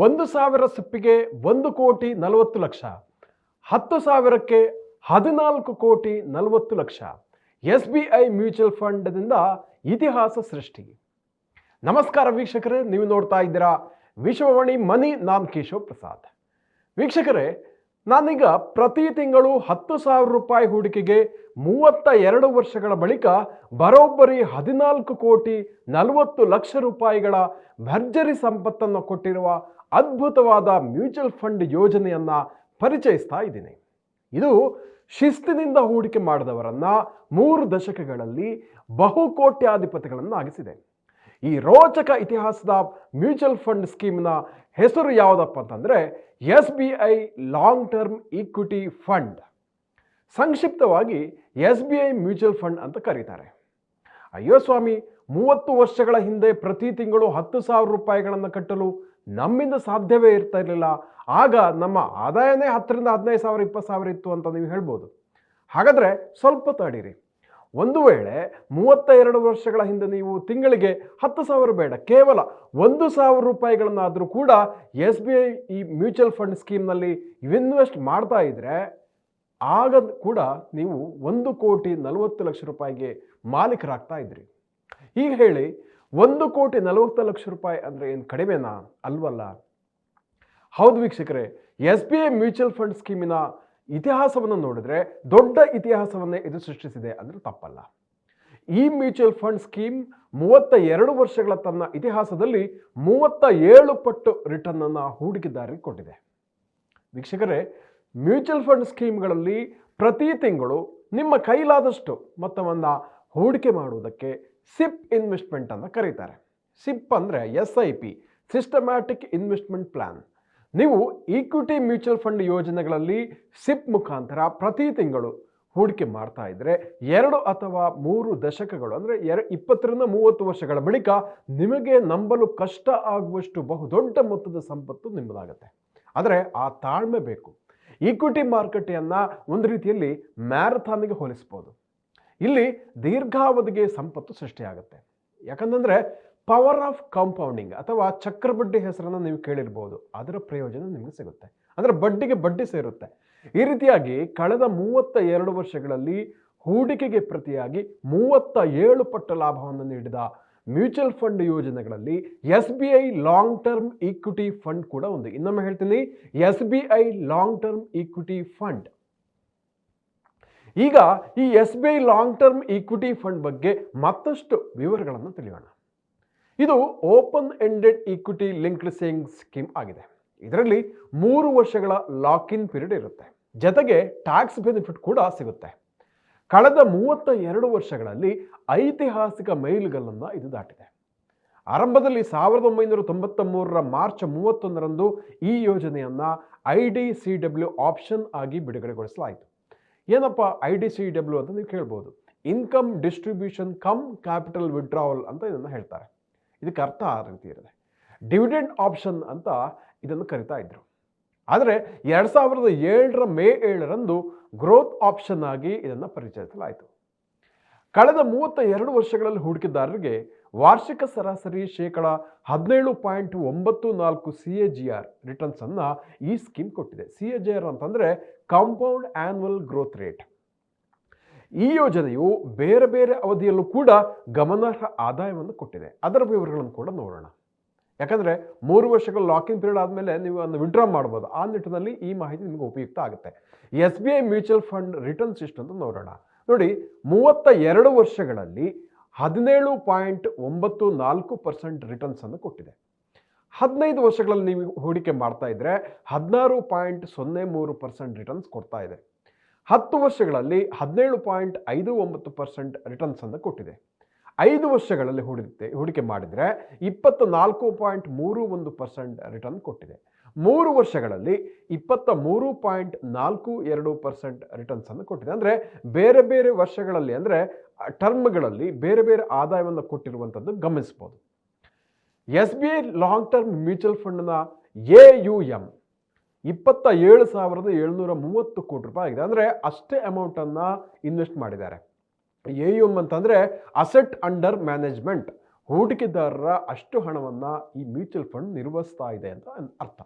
ಒಂದು ಸಾವಿರ ಸಿಪ್ಪಿಗೆ ಒಂದು ಕೋಟಿ ನಲವತ್ತು ಲಕ್ಷ, ಹತ್ತು ಸಾವಿರಕ್ಕೆ ಹದಿನಾಲ್ಕು ಕೋಟಿ ನಲವತ್ತು lakh S B I mutual ಫಂಡ್ದಿಂದ ಇತಿಹಾಸ ಸೃಷ್ಟಿ. ನಮಸ್ಕಾರ ವೀಕ್ಷಕರೇ, ನೀವು ನೋಡ್ತಾ ಇದ್ದೀರಾ ವಿಶ್ವವಾಣಿ ಮನಿ ನಾಮ್ ಕೇಶವ್ ಪ್ರಸಾದ್ ವೀಕ್ಷಕರೇ ನಾನೀಗ ಪ್ರತಿ ತಿಂಗಳು ಹತ್ತು ಸಾವಿರ ರೂಪಾಯಿ ಹೂಡಿಕೆಗೆ ಮೂವತ್ತ ಎರಡು ವರ್ಷಗಳ ಬಳಿಕ ಬರೋಬ್ಬರಿ ಹದಿನಾಲ್ಕು ಕೋಟಿ ನಲವತ್ತು ಲಕ್ಷ ರೂಪಾಯಿಗಳ ಭರ್ಜರಿ ಸಂಪತ್ತನ್ನು ಕೊಟ್ಟಿರುವ ಅದ್ಭುತವಾದ ಮ್ಯೂಚುವಲ್ ಫಂಡ್ ಯೋಜನೆಯನ್ನು ಪರಿಚಯಿಸ್ತಾ ಇದ್ದೀನಿ. ಇದು ಶಿಸ್ತಿನಿಂದ ಹೂಡಿಕೆ ಮಾಡಿದವರನ್ನು ಮೂರು ದಶಕಗಳಲ್ಲಿ ಬಹುಕೋಟ್ಯಾಧಿಪತಿಗಳನ್ನಾಗಿಸಿದೆ. ಈ ರೋಚಕ ಇತಿಹಾಸದ ಮ್ಯೂಚುವಲ್ ಫಂಡ್ ಸ್ಕೀಮ್ನ ಹೆಸರು ಯಾವುದಪ್ಪ ಅಂತಂದರೆ S B I long term equity fund. ಸಂಕ್ಷಿಪ್ತವಾಗಿ S B I mutual fund ಅಂತ ಕರೀತಾರೆ. ಅಯ್ಯೋ ಸ್ವಾಮಿ, ಮೂವತ್ತು ವರ್ಷಗಳ ಹಿಂದೆ ಪ್ರತಿ ತಿಂಗಳು ಹತ್ತು ಸಾವಿರ ರೂಪಾಯಿಗಳನ್ನು ಕಟ್ಟಲು ನಮ್ಮಿಂದ ಸಾಧ್ಯವೇ ಇರ್ತಾ ಇರಲಿಲ್ಲ. ಆಗ ನಮ್ಮ ಆದಾಯನೇ ಹತ್ತರಿಂದ ಹದಿನೈದು ಸಾವಿರ, ಇಪ್ಪತ್ತು ಸಾವಿರ ಇತ್ತು ಅಂತ ನೀವು ಹೇಳ್ಬೋದು. ಹಾಗಾದರೆ ಸ್ವಲ್ಪ ತಡೀರಿ. ಒಂದು ವೇಳೆ ಮೂವತ್ತ ಎರಡು ವರ್ಷಗಳ ಹಿಂದೆ ನೀವು ತಿಂಗಳಿಗೆ ಹತ್ತು ಸಾವಿರ ಬೇಡ, ಕೇವಲ ಒಂದು ಸಾವಿರ ರೂಪಾಯಿಗಳನ್ನಾದರೂ ಕೂಡ ಎಸ್ ಬಿ ಐ ಈ ಮ್ಯೂಚುವಲ್ ಫಂಡ್ ಸ್ಕೀಮ್ನಲ್ಲಿ ಇನ್ವೆಸ್ಟ್ ಮಾಡ್ತಾ ಇದ್ರೆ ಆಗ ಕೂಡ ನೀವು ಒಂದು ಕೋಟಿ ನಲವತ್ತು ಲಕ್ಷ ರೂಪಾಯಿಗೆ ಮಾಲೀಕರಾಗ್ತಾ ಇದ್ರಿ. ಈಗ ಹೇಳಿ, ಒಂದು ಕೋಟಿ ನಲವತ್ತು ಲಕ್ಷ ರೂಪಾಯಿ ಅಂದರೆ ಏನು ಕಡಿಮೆನಾ? ಅಲ್ವಲ್ಲ? ಹೌದು ವೀಕ್ಷಕರೇ, S B I mutual fund ಸ್ಕೀಮಿನ ಇತಿಹಾಸವನ್ನು ನೋಡಿದ್ರೆ ದೊಡ್ಡ ಇತಿಹಾಸವನ್ನೇ ಇದು ಸೃಷ್ಟಿಸಿದೆ ಅಂದರೆ ತಪ್ಪಲ್ಲ. ಈ ಮ್ಯೂಚುವಲ್ ಫಂಡ್ ಸ್ಕೀಮ್ ಮೂವತ್ತ ಎರಡು ವರ್ಷಗಳ ತನ್ನ ಇತಿಹಾಸದಲ್ಲಿ ಮೂವತ್ತ ಏಳು ಪಟ್ಟು ರಿಟರ್ನ್ ಅನ್ನು ಹೂಡಿಕೆದಾರರಿಗೆ ಕೊಟ್ಟಿದೆ. ವೀಕ್ಷಕರೇ, ಮ್ಯೂಚುವಲ್ ಫಂಡ್ ಸ್ಕೀಮ್ಗಳಲ್ಲಿ ಪ್ರತಿ ತಿಂಗಳು ನಿಮ್ಮ ಕೈಲಾದಷ್ಟು ಮೊತ್ತವನ್ನು ಹೂಡಿಕೆ ಮಾಡುವುದಕ್ಕೆ ಸಿಪ್ ಇನ್ವೆಸ್ಟ್ಮೆಂಟ್ ಅಂತ ಕರೀತಾರೆ. ಸಿಪ್ ಅಂದರೆ S I P, systematic investment plan. ನೀವು ಈಕ್ವಿಟಿ ಮ್ಯೂಚುವಲ್ ಫಂಡ್ ಯೋಜನೆಗಳಲ್ಲಿ ಸಿಪ್ ಮುಖಾಂತರ ಪ್ರತಿ ತಿಂಗಳು ಹೂಡಿಕೆ ಮಾಡ್ತಾ ಇದ್ರೆ ಎರಡು ಅಥವಾ ಮೂರು ದಶಕಗಳು, ಅಂದರೆ ಎರ, ಇಪ್ಪತ್ತರಿಂದ ಮೂವತ್ತು ವರ್ಷಗಳ ಬಳಿಕ ನಿಮಗೆ ನಂಬಲು ಕಷ್ಟ ಆಗುವಷ್ಟು ಬಹುದೊಡ್ಡ ಮೊತ್ತದ ಸಂಪತ್ತು ನಿಮ್ಮದಾಗತ್ತೆ. ಆದರೆ ಆ ತಾಳ್ಮೆ ಬೇಕು. ಈಕ್ವಿಟಿ ಮಾರುಕಟ್ಟೆಯನ್ನು ಒಂದು ರೀತಿಯಲ್ಲಿ ಮ್ಯಾರಥಾನ್ಗೆ ಹೋಲಿಸ್ಬೋದು. ಇಲ್ಲಿ ದೀರ್ಘಾವಧಿಗೆ ಸಂಪತ್ತು ಸೃಷ್ಟಿಯಾಗುತ್ತೆ. ಯಾಕಂತಂದರೆ ಪವರ್ ಆಫ್ ಕಾಂಪೌಂಡಿಂಗ್ ಅಥವಾ ಚಕ್ರಬಡ್ಡಿ ಹೆಸರನ್ನು ನೀವು ಕೇಳಿರ್ಬೋದು. ಅದರ ಪ್ರಯೋಜನ ನಿಮಗೆ ಸಿಗುತ್ತೆ. ಅಂದರೆ ಬಡ್ಡಿಗೆ ಬಡ್ಡಿ ಸೇರುತ್ತೆ. ಈ ರೀತಿಯಾಗಿ ಕಳೆದ ಮೂವತ್ತ ಎರಡು ವರ್ಷಗಳಲ್ಲಿ ಹೂಡಿಕೆಗೆ ಪ್ರತಿಯಾಗಿ ಮೂವತ್ತ ಏಳು ಪಟ್ಟು ಲಾಭವನ್ನು ನೀಡಿದ ಮ್ಯೂಚುವಲ್ ಫಂಡ್ ಯೋಜನೆಗಳಲ್ಲಿ S B I long term equity fund ಕೂಡ ಒಂದು. ಇನ್ನೊಮ್ಮೆ ಹೇಳ್ತೀನಿ, S B I long term equity fund ಈಗ ಈ S B I long term equity fund ಬಗ್ಗೆ ಮತ್ತಷ್ಟು ವಿವರಗಳನ್ನು ತಿಳಿಯೋಣ. ಇದು open ended equity linked saving scheme ಆಗಿದೆ. ಇದರಲ್ಲಿ ಮೂರು ವರ್ಷಗಳ ಲಾಕ್ ಇನ್ ಪೀರಿಯಡ್ ಇರುತ್ತೆ. ಜೊತೆಗೆ ಟ್ಯಾಕ್ಸ್ ಬೆನಿಫಿಟ್ ಕೂಡ ಸಿಗುತ್ತೆ. ಕಳೆದ ಮೂವತ್ತ ಎರಡು ವರ್ಷಗಳಲ್ಲಿ ಐತಿಹಾಸಿಕ ಮೈಲುಗಲ್ಲನ್ನು ಇದು ದಾಟಿದೆ. ಆರಂಭದಲ್ಲಿ ಸಾವಿರದ ಒಂಬೈನೂರ ತೊಂಬತ್ತ ಮೂರರ ಮಾರ್ಚ್ ಮೂವತ್ತೊಂದರಂದು ಈ ಯೋಜನೆಯನ್ನು I D C W option ಆಗಿ ಬಿಡುಗಡೆಗೊಳಿಸಲಾಯಿತು. ಏನಪ್ಪ ಐ ಡಿ ಸಿ ಡಬ್ಲ್ಯೂ ಅಂತ ನೀವು ಕೇಳ್ಬೋದು. Income distribution cum capital withdrawal ಅಂತ ಇದನ್ನು ಹೇಳ್ತಾರೆ. ಇದಕ್ಕೆ ಅರ್ಥ ಆ ರೀತಿ ಇರುತ್ತೆ. ಡಿವಿಡೆಂಡ್ ಆಪ್ಷನ್ ಅಂತ ಇದನ್ನು ಕರಿತಾ ಇದ್ರು. ಆದರೆ ಎರಡು ಸಾವಿರದ ಏಳರ ಮೇ ಏಳರಂದು ಗ್ರೋತ್ ಆಪ್ಷನ್ ಆಗಿ ಇದನ್ನು ಪರಿಚಯಿಸಲಾಯಿತು. ಕಳೆದ ಮೂವತ್ತ ಎರಡು ವರ್ಷಗಳಲ್ಲಿ ಹೂಡಿಕೆದಾರರಿಗೆ ವಾರ್ಷಿಕ ಸರಾಸರಿ ಶೇಕಡ ಹದಿನೇಳು ಪಾಯಿಂಟ್ ಒಂಬತ್ತು ನಾಲ್ಕು ಸಿ ಎ ಜಿ ಆರ್ ರಿಟರ್ನ್ಸನ್ನು ಈ ಸ್ಕೀಮ್ ಕೊಟ್ಟಿದೆ. ಸಿ ಎ ಜಿ ಆರ್ ಅಂತಂದರೆ ಕಾಂಪೌಂಡ್ ಆ್ಯನ್ಯುವಲ್ ಗ್ರೋತ್ ರೇಟ್ ಈ ಯೋಜನೆಯು ಬೇರೆ ಬೇರೆ ಅವಧಿಯಲ್ಲೂ ಕೂಡ ಗಮನಾರ್ಹ ಆದಾಯವನ್ನು ಕೊಟ್ಟಿದೆ. ಅದರ ವಿವರಗಳನ್ನು ಕೂಡ ನೋಡೋಣ. ಯಾಕಂದರೆ ಮೂರು ವರ್ಷಗಳ ಲಾಕಿಂಗ್ ಪೀರಿಯಡ್ ಆದಮೇಲೆ ನೀವು ಅದನ್ನು ವಿಡ್ರಾ ಮಾಡ್ಬೋದು. ಆ ನಿಟ್ಟಿನಲ್ಲಿ ಈ ಮಾಹಿತಿ ನಿಮಗೆ ಉಪಯುಕ್ತ ಆಗುತ್ತೆ. S B I mutual fund returns ಎಷ್ಟು ಅಂತ ನೋಡೋಣ. ನೋಡಿ, ಮೂವತ್ತ ಎರಡು ವರ್ಷಗಳಲ್ಲಿ ಹದಿನೇಳು ಪಾಯಿಂಟ್ ಒಂಬತ್ತು ನಾಲ್ಕು ಪರ್ಸೆಂಟ್ ರಿಟರ್ನ್ಸನ್ನು ಕೊಟ್ಟಿದೆ. ಹದಿನೈದು ವರ್ಷಗಳಲ್ಲಿ ನೀವು ಹೂಡಿಕೆ ಮಾಡ್ತಾ ಇದ್ದರೆ ಹದಿನಾರು ಪಾಯಿಂಟ್ ಸೊನ್ನೆ ಮೂರು ಪರ್ಸೆಂಟ್ ರಿಟರ್ನ್ಸ್ ಕೊಡ್ತಾ ಇದೆ. ಹತ್ತು ವರ್ಷಗಳಲ್ಲಿ ಹದಿನೇಳು ಪಾಯಿಂಟ್ ಐದು ಒಂಬತ್ತು ಪರ್ಸೆಂಟ್ ರಿಟರ್ನ್ಸನ್ನು ಕೊಟ್ಟಿದೆ. ಐದು ವರ್ಷಗಳಲ್ಲಿ ಹೂಡಿಕೆ ಹೂಡಿಕೆ ಮಾಡಿದರೆ ಇಪ್ಪತ್ತ ನಾಲ್ಕು ಪಾಯಿಂಟ್ ಮೂರು ಒಂದು ಪರ್ಸೆಂಟ್ ರಿಟರ್ನ್ ಕೊಟ್ಟಿದೆ. ಮೂರು ವರ್ಷಗಳಲ್ಲಿ ಇಪ್ಪತ್ತ ಮೂರು ಪಾಯಿಂಟ್ ನಾಲ್ಕು ಎರಡು ಪರ್ಸೆಂಟ್ ರಿಟರ್ನ್ಸನ್ನು ಕೊಟ್ಟಿದೆ. ಅಂದರೆ ಬೇರೆ ಬೇರೆ ವರ್ಷಗಳಲ್ಲಿ ಅಂದರೆ ಟರ್ಮ್ಗಳಲ್ಲಿ ಬೇರೆ ಬೇರೆ ಆದಾಯವನ್ನು ಕೊಟ್ಟಿರುವಂಥದ್ದು ಗಮನಿಸ್ಬೋದು. S B I long term mutual ಫಂಡ್ನ A U M ಇಪ್ಪತ್ತ ಏಳು ಸಾವಿರದ ಏಳ್ನೂರ ಮೂವತ್ತು ಕೋಟಿ ರೂಪಾಯಿ ಆಗಿದೆ. ಅಂದರೆ ಅಷ್ಟೇ ಅಮೌಂಟನ್ನು ಇನ್ವೆಸ್ಟ್ ಮಾಡಿದ್ದಾರೆ. ಎ ಯು ಎಂ ಅಂತಂದರೆ ಅಸೆಟ್ ಅಂಡರ್ ಮ್ಯಾನೇಜ್ಮೆಂಟ್ ಹೂಡಿಕೆದಾರರ ಅಷ್ಟು ಹಣವನ್ನು ಈ ಮ್ಯೂಚುವಲ್ ಫಂಡ್ ನಿರ್ವಹಿಸ್ತಾ ಇದೆ ಅಂತ ಅರ್ಥ.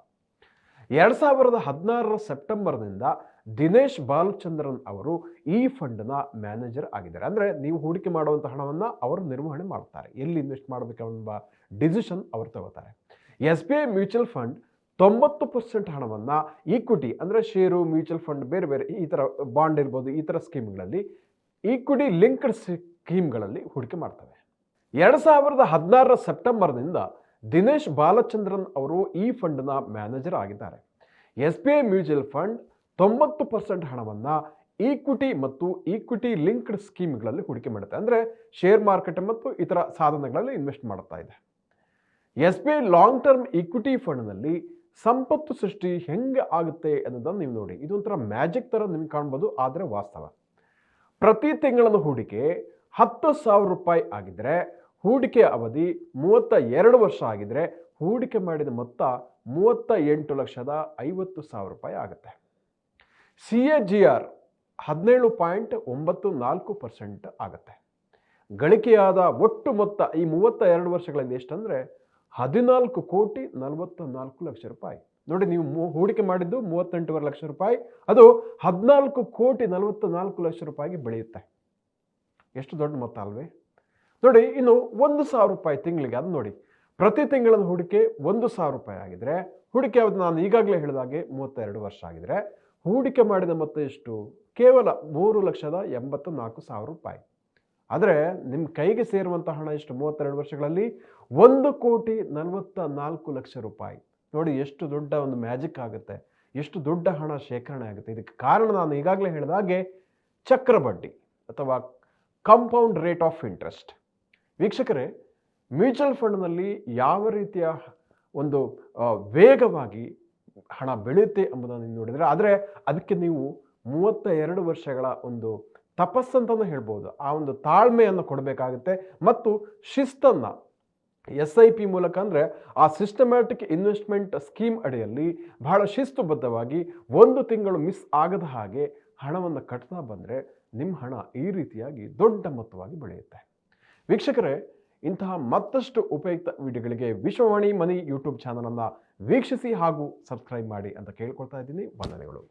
ಎರಡು ಸಾವಿರದ ಹದಿನಾರರ ಸೆಪ್ಟೆಂಬರ್ನಿಂದ ದಿನೇಶ್ ಬಾಲಚಂದ್ರನ್ ಅವರು ಈ ಫಂಡ್ನ ಮ್ಯಾನೇಜರ್ ಆಗಿದ್ದಾರೆ. ಅಂದರೆ ನೀವು ಹೂಡಿಕೆ ಮಾಡುವಂಥ ಹಣವನ್ನು ಅವರು ನಿರ್ವಹಣೆ ಮಾಡ್ತಾರೆ. ಎಲ್ಲಿ ಇನ್ವೆಸ್ಟ್ ಮಾಡಬೇಕೆಂಬ ಡಿಸಿಷನ್ ಅವರು ತಗೋತಾರೆ. S B I mutual fund ತೊಂಬತ್ತು ಪರ್ಸೆಂಟ್ ಹಣವನ್ನು ಈಕ್ವಿಟಿ ಅಂದರೆ ಷೇರು ಮ್ಯೂಚುವಲ್ ಫಂಡ್ ಬೇರೆ ಬೇರೆ ಈ ಥರ ಬಾಂಡ್ ಇರ್ಬೋದು, ಈ ಥರ ಸ್ಕೀಮ್ಗಳಲ್ಲಿ ಈಕ್ವಿಟಿ ಲಿಂಕ್ಡ್ ಸ್ಕೀಮ್ಗಳಲ್ಲಿ ಹೂಡಿಕೆ ಮಾಡ್ತವೆ. ಎರಡು ಸಾವಿರದ ಹದಿನಾರರ ಸೆಪ್ಟೆಂಬರ್ನಿಂದ ದಿನೇಶ್ ಬಾಲಚಂದ್ರನ್ ಅವರು ಈ ಫಂಡ್ನ ಮ್ಯಾನೇಜರ್ ಆಗಿದ್ದಾರೆ. S B I mutual fund ತೊಂಬತ್ತು ಪರ್ಸೆಂಟ್ ಹಣವನ್ನು ಈಕ್ವಿಟಿ ಮತ್ತು ಈಕ್ವಿಟಿ ಲಿಂಕ್ಡ್ ಸ್ಕೀಮ್ಗಳಲ್ಲಿ ಹೂಡಿಕೆ ಮಾಡುತ್ತೆ. ಅಂದರೆ ಶೇರ್ ಮಾರ್ಕೆಟ್ ಮತ್ತು ಇತರ ಸಾಧನಗಳಲ್ಲಿ ಇನ್ವೆಸ್ಟ್ ಮಾಡ್ತಾ ಇದೆ. S B I long term equity ಫಂಡ್ನಲ್ಲಿ ಸಂಪತ್ತು ಸೃಷ್ಟಿ ಹೆಂಗೆ ಆಗುತ್ತೆ ಅನ್ನೋದನ್ನು ನೀವು ನೋಡಿ. ಇದೊಂಥರ ಮ್ಯಾಜಿಕ್ ಥರ ನಿಮ್ಗೆ ಕಾಣ್ಬೋದು, ಆದರೆ ವಾಸ್ತವ. ಪ್ರತಿ ತಿಂಗಳನ್ನು ಹೂಡಿಕೆ ಹತ್ತು ಸಾವಿರ ರೂಪಾಯಿ ಆಗಿದ್ರೆ ಹೂಡಿಕೆ ಅವಧಿ ಮೂವತ್ತ ಎರಡು ವರ್ಷ ಆಗಿದ್ರೆ ಹೂಡಿಕೆ ಮಾಡಿದ ಮೊತ್ತ ಮೂವತ್ತ ಎಂಟು ಲಕ್ಷದ ಐವತ್ತು ಸಾವಿರ ರೂಪಾಯಿ ಆಗುತ್ತೆ. ಸಿ ಎ ಜಿ ಆರ್ ಹದಿನೇಳು ಪಾಯಿಂಟ್ ಒಂಬತ್ತು ನಾಲ್ಕು ಪರ್ಸೆಂಟ್ ಆಗುತ್ತೆ. ಗಳಿಕೆಯಾದ ಒಟ್ಟು ಮೊತ್ತ ಈ ಮೂವತ್ತ ಎರಡು ವರ್ಷಗಳಲ್ಲಿ ಎಷ್ಟಂದರೆ ಹದಿನಾಲ್ಕು ಕೋಟಿ ನಲವತ್ತ ನಾಲ್ಕು ಲಕ್ಷ ರೂಪಾಯಿ. ನೋಡಿ ನೀವು ಹೂಡಿಕೆ ಮಾಡಿದ್ದು ಮೂವತ್ತೆಂಟೂವರೆ ಲಕ್ಷ ರೂಪಾಯಿ. ಅದು ಹದಿನಾಲ್ಕು ಕೋಟಿ ನಲವತ್ತ ನಾಲ್ಕು ಲಕ್ಷ ರೂಪಾಯಿಗೆ ಬೆಳೆಯುತ್ತೆ. ಎಷ್ಟು ದೊಡ್ಡ ಮೊತ್ತ ಅಲ್ವೇ? ನೋಡಿ, ಇನ್ನು ಒಂದು ಸಾವಿರ ರೂಪಾಯಿ ತಿಂಗಳಿಗೆ ಅದು ನೋಡಿ. ಪ್ರತಿ ತಿಂಗಳ ಹೂಡಿಕೆ ಒಂದು ಸಾವಿರ ರೂಪಾಯಿ ಆಗಿದ್ರೆ, ಹೂಡಿಕೆ ಅದು ನಾನು ಈಗಾಗಲೇ ಹೇಳಿದಾಗೆ ಮೂವತ್ತೆರಡು ವರ್ಷ ಆಗಿದ್ರೆ, ಹೂಡಿಕೆ ಮಾಡಿದ ಮೊತ್ತ ಎಷ್ಟು? ಕೇವಲ ಮೂರು ಲಕ್ಷದ ಎಂಬತ್ತ ನಾಲ್ಕು ಸಾವಿರ ರೂಪಾಯಿ. ಆದರೆ ನಿಮ್ಮ ಕೈಗೆ ಸೇರುವಂಥ ಹಣ ಎಷ್ಟು ಮೂವತ್ತೆರಡು ವರ್ಷಗಳಲ್ಲಿ? ಒಂದು ಕೋಟಿ ನಲವತ್ತ ನಾಲ್ಕು ಲಕ್ಷ ರೂಪಾಯಿ. ನೋಡಿ, ಎಷ್ಟು ದೊಡ್ಡ ಒಂದು ಮ್ಯಾಜಿಕ್ ಆಗುತ್ತೆ, ಎಷ್ಟು ದೊಡ್ಡ ಹಣ ಶೇಖರಣೆ ಆಗುತ್ತೆ. ಇದಕ್ಕೆ ಕಾರಣ ನಾನು ಈಗಾಗಲೇ ಹೇಳಿದ ಹಾಗೆ ಚಕ್ರ ಬಡ್ಡಿ ಅಥವಾ ಕಂಪೌಂಡ್ ರೇಟ್ ಆಫ್ ಇಂಟ್ರೆಸ್ಟ್ ವೀಕ್ಷಕರೇ ಮ್ಯೂಚುವಲ್ ಫಂಡ್ನಲ್ಲಿ ಯಾವ ರೀತಿಯ ಒಂದು ವೇಗವಾಗಿ ಹಣ ಬೆಳೆಯುತ್ತೆ ಎಂಬುದನ್ನು ನೀವು ನೋಡಿದರೆ, ಆದರೆ ಅದಕ್ಕೆ ನೀವು ಮೂವತ್ತ ಎರಡು ವರ್ಷಗಳ ಒಂದು ತಪಸ್ಸಂತಲೂ ಹೇಳ್ಬೋದು. ಆ ಒಂದು ತಾಳ್ಮೆಯನ್ನು ಕೊಡಬೇಕಾಗುತ್ತೆ ಮತ್ತು ಶಿಸ್ತನ್ನು ಎಸ್ ಐ ಪಿ ಮೂಲಕ ಅಂದರೆ ಆ ಸಿಸ್ಟಮ್ಯಾಟಿಕ್ ಇನ್ವೆಸ್ಟ್ಮೆಂಟ್ ಸ್ಕೀಮ್ ಅಡಿಯಲ್ಲಿ ಬಹಳ ಶಿಸ್ತುಬದ್ಧವಾಗಿ ಒಂದು ತಿಂಗಳು ಮಿಸ್ ಆಗದ ಹಾಗೆ ಹಣವನ್ನು ಕಟ್ತಾ ಬಂದರೆ ನಿಮ್ಮ ಹಣ ಈ ರೀತಿಯಾಗಿ ದೊಡ್ಡ ಮೊತ್ತವಾಗಿ ಬೆಳೆಯುತ್ತೆ. ವೀಕ್ಷಕರೇ, ಇಂತಹ ಮತ್ತಷ್ಟು ಉಪಯುಕ್ತ ವಿಡಿಯೋಗಳಿಗೆ ವಿಶ್ವವಾಣಿ ಮನಿ ಯೂಟ್ಯೂಬ್ ಚಾನಲನ್ನು ವೀಕ್ಷಿಸಿ ಹಾಗೂ ಸಬ್ಸ್ಕ್ರೈಬ್ ಮಾಡಿ ಅಂತ ಕೇಳ್ಕೊಳ್ತಾ ಇದ್ದೀನಿ. ವಂದನೆಗಳು.